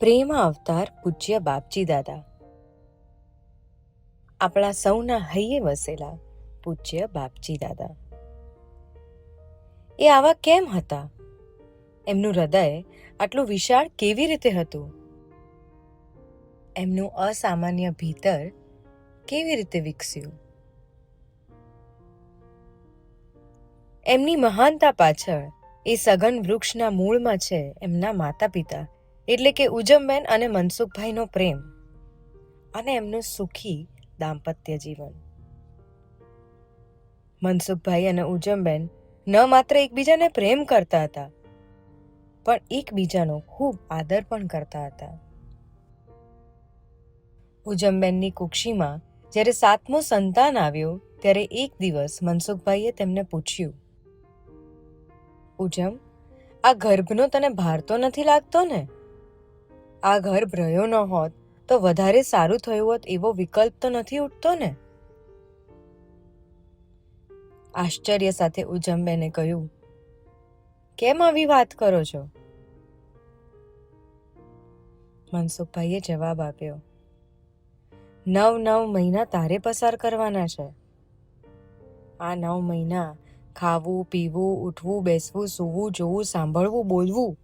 પ્રેમ અવતાર પૂજ્ય બાપજી દાદા. આપણા સૌના હૈયે વસેલા પૂજ્ય બાપજી દાદા. એ આવા કેમ હતા? એમનું હૃદય આટલું વિશાળ કેવી રીતે હતું? એમનું અસામાન્ય ભીતર કેવી રીતે વિકસ્યું? એમની મહાનતા પાછળ એ સઘન વૃક્ષના મૂળમાં છે એમના માતા પિતા એટલે કે ઉજમબેન અને મનસુખભાઈનો પ્રેમ અને એમનું સુખી દાંપત્ય જીવન. મનસુખભાઈ અને ઉજમબેન ન માત્ર એકબીજાને પ્રેમ કરતા હતા, પણ એકબીજાનો ખૂબ આદર પણ કરતા હતા. ઉજમબેનની કુક્ષીમાં જ્યારે સાતમો સંતાન આવ્યો, ત્યારે એક દિવસ મનસુખભાઈએ તેમને પૂછ્યું, ઉજમ, આ ગર્ભનો તને ભાર તો નથી લાગતો ને? આ ઘર ભ્રયો ન હોત, તો વધારે સારું થયું હોત એવો વિકલ્પ તો નથી ઉઠતો ને? આશ્ચર્ય સાથે ઉજમબેને કહ્યું, કેમ આવી વાત કરો છો? મનસુખભાઈએ જવાબ આપ્યો, નવ નવ મહિના તારે પસાર કરવાના છે. આ નવ મહિના ખાવું, પીવું, ઉઠવું, બેસવું, સૂવું, જોવું, સાંભળવું, બોલવું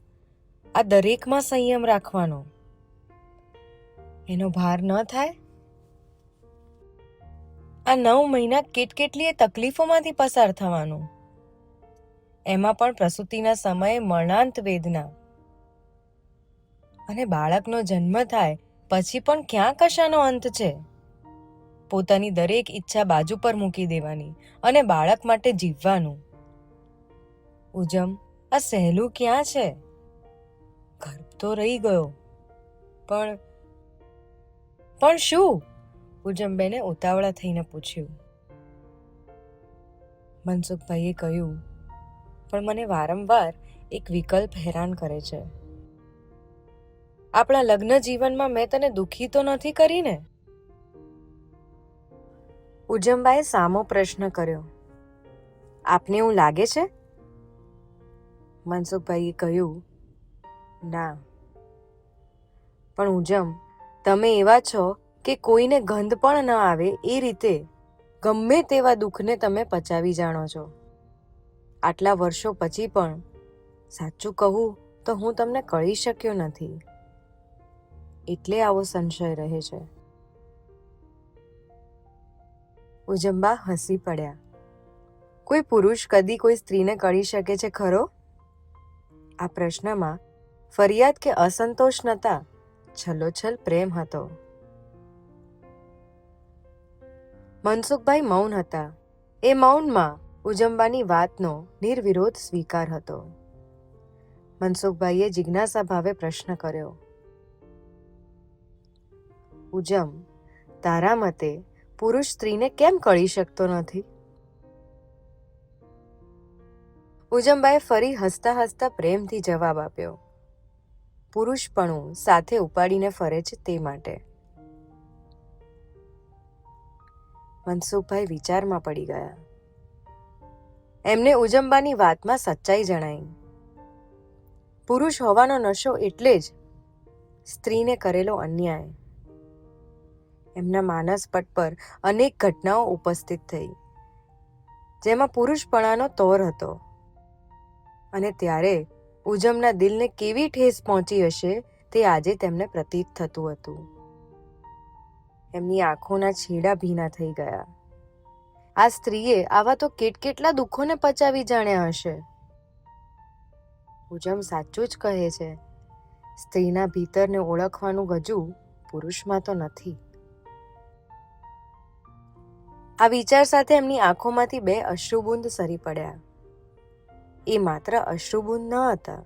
આ દરેકમાં સંયમ રાખવાનો. એનો ભાર ન થાય? આ નવ મહિના કેટકેટલીય તકલીફોમાંથી પસાર થવાનું. એમાં પણ પ્રસૂતિના સમયે મરણાંત વેદના. અને બાળકનો જન્મ થાય પછી પણ ક્યાં કશાનો અંત છે? પોતાની દરેક ઈચ્છા બાજુ પર મૂકી દેવાની અને બાળક માટે જીવવાનું. ઉજમ, આ સહેલું ક્યાં છે? ગર્ભ તો રહી ગયો. પણ પણ શું? પૂજમબેને ઉતાવળા થઈને પૂછ્યું. મનસુખભાઈએ કહ્યું, પણ મને વારંવાર એક વિકલ્પ હેરાન કરે છે. આપણા લગ્ન જીવનમાં મેં તને દુખી તો નથી કરીને? ઉજમબાએ સામો પ્રશ્ન કર્યો, આપને એવું લાગે છે? મનસુખભાઈએ કહ્યું ના. પણ ઉજમ, તમે એવા છો કે કોઈને ગંધ પણ ન આવે એ રીતે ગમે તેવા દુઃખને તમે પચાવી જાણો છો. આટલા વર્ષો પછી પણ સાચું કહું તો હું તમને કળી શક્યો નથી. એટલે આવો સંશય રહે છે. ઉજંબા હસી પડ્યા. કોઈ પુરુષ કદી કોઈ સ્ત્રીને કળી શકે છે ખરો? આ પ્રશ્નમાં ફરિયાદ કે અસંતોષ નતા છલોછલ પ્રેમ હતો. મનસુખભાઈ મૌન હતા. એ મૌનમાં ઉજંબાની વાતનો નિર્વિરોધ સ્વીકાર હતો. મનસુખભાઈએ જિજ્ઞાસા ભાવે પ્રશ્ન કર્યો. ઉજમ, તારા મતે પુરુષ સ્ત્રીને કેમ કળી શકતો નથી? ઉજમબાએ ફરી હસતા હસતા પ્રેમથી જવાબ આપ્યો. પુરુષપણું સાથે ઉપાડીને ફરે છે તે માટે. મનસુખભાઈ વિચારમાં પડી ગયા. એમને ઉજંબાની વાતમાં સચ્ચાઈ જણાઈ. પુરુષ હોવાનો નશો એટલે જ સ્ત્રીને કરેલો અન્યાય. એમના માનસ પટ પર અનેક ઘટનાઓ ઉપસ્થિત થઈ, જેમાં પુરુષપણાનો તોર હતો. અને ત્યારે ઉજમના દિલને કેવી ઠેસ પહોંચી હશે તે આજે તેમને પ્રતીત થતું હતું. એમની આંખોના છેડા ભીના થઈ ગયા. આ સ્ત્રીએ આવા તો કેટકેટલા દુઃખોને પચાવી જાણ્યા હશે. ઉજમ સાચું જ કહે છે, સ્ત્રીના ભીતરને ઓળખવાનું ગજુ પુરુષમાં તો નથી. આ વિચાર સાથે એમની આંખોમાંથી બે અશ્રુબુંદ સરી પડ્યા. એ માત્ર અશ્રુબુંદ ન હતા.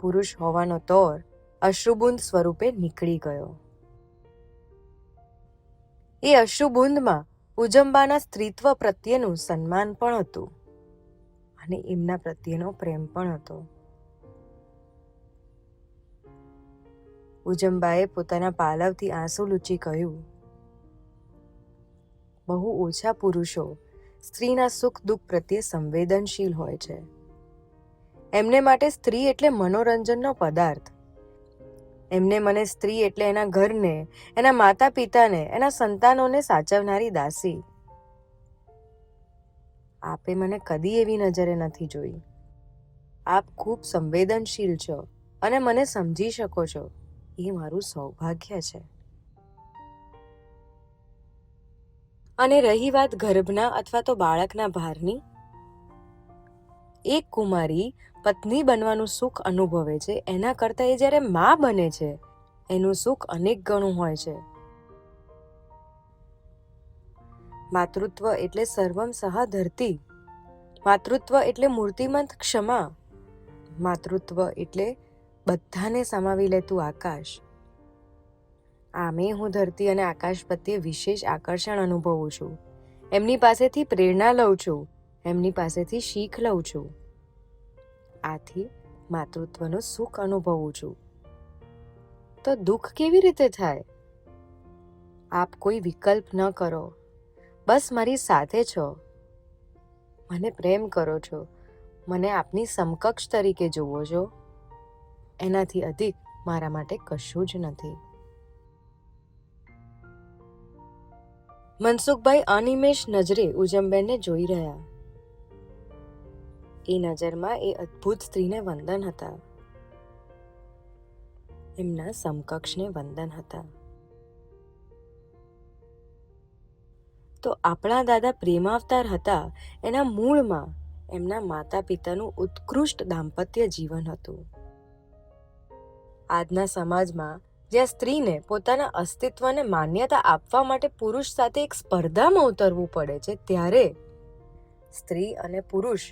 પુરુષ હોવાનો તોર અશ્રુબુંદ સ્વરૂપે નીકળી ગયો. એ અશ્રુબુંદમાં ઉજંબાના સ્ત્રીત્વ પ્રત્યેનું સન્માન પણ હતું અને એમના પ્રત્યેનો પ્રેમ પણ હતો. ઉજંબાએ પોતાના પાલવથી આંસુ લૂચી કહ્યું, બહુ ઓછા પુરુષો સ્ત્રીના સુખ દુઃખ પ્રત્યે સંવેદનશીલ હોય છે. એમને માટે સ્ત્રી એટલે મનોરંજનનો પદાર્થ. એમને મને સ્ત્રી એટલે એના ઘરને, એના માતા પિતાને એના સંતાનોને સાચવનારી દાસી. આપે મને કદી એવી નજરે નથી જોઈ. આપ ખૂબ સંવેદનશીલ છો અને મને સમજી શકો છો. એ મારું સૌભાગ્ય છે. અને રહી વાત ગર્ભના અથવા તો બાળકના ભારની? એક કુમારી પત્ની બનવાનું સુખ અનુભવે છે. એના કરતાં એ જ્યારે મા બને છે, એનું સુખ અનેક ગણું હોય છે. માતૃત્વ એટલે સર્વમ સહ ધરતી. માતૃત્વ એટલે મૂર્તિમંત ક્ષમા. માતૃત્વ એટલે બધાને સમાવી લેતું આકાશ. આમે હું ધરતી અને આકાશ પ્રત્યે વિશેષ આકર્ષણ અનુભવું છું. એમની પાસેથી પ્રેરણા લઉં છું. એમની પાસેથી શીખ લઉં છું. આથી માતૃત્વનો સુખ અનુભવું છું. તો દુઃખ કેવી રીતે થાય? આપ કોઈ વિકલ્પ ન કરો. બસ મારી સાથે છો. મને પ્રેમ કરો છો. મને આપની સમકક્ષ તરીકે જુઓ છો. એનાથી અધિક મારા માટે કશું જ નથી. મનસુખભાઈ અનિમેષ નજરે ઉજમબેનને જોઈ રહ્યા. એ નજરમાં એ અદ્ભુત સ્ત્રીને વંદન હતા. એમના સમકક્ષને વંદન હતા. તો આપણા દાદા પ્રેમાવતાર હતા, એના મૂળમાં એમના માતા પિતાનું ઉત્કૃષ્ટ દાંપત્ય જીવન હતું. આજના સમાજમાં જ્યાં સ્ત્રીને પોતાના અસ્તિત્વને માન્યતા આપવા માટે પુરુષ સાથે એક સ્પર્ધામાં ઉતરવું પડે છે, ત્યારે સ્ત્રી અને પુરુષ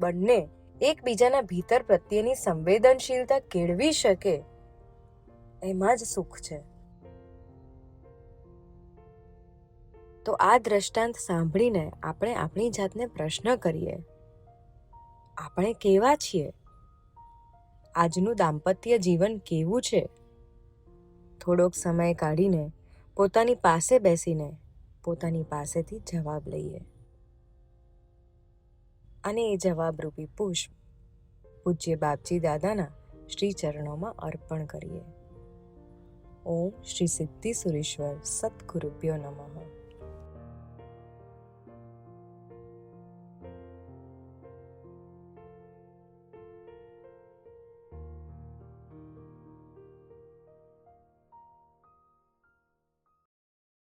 બંને એકબીજાના ભીતર પ્રત્યેની સંવેદનશીલતા કેળવી શકે, એમાં જ સુખ છે. તો આ દ્રષ્ટાંત સાંભળીને આપણે આપણી જાતને પ્રશ્ન કરીએ, આપણે કેવા છીએ? આજનું દાંપત્ય જીવન કેવું છે? થોડોક સમય કાઢીને પોતાની પાસે બેસીને પોતાની પાસેથી જવાબ લઈએ. અને એ જવાબરૂપી પુષ્પ પૂજ્ય બાપજી દાદાના શ્રી ચરણોમાં અર્પણ કરીએ. ઓમ શ્રી સિદ્ધિ સુરેશ્વર સદગુરુભ્યો નમઃ.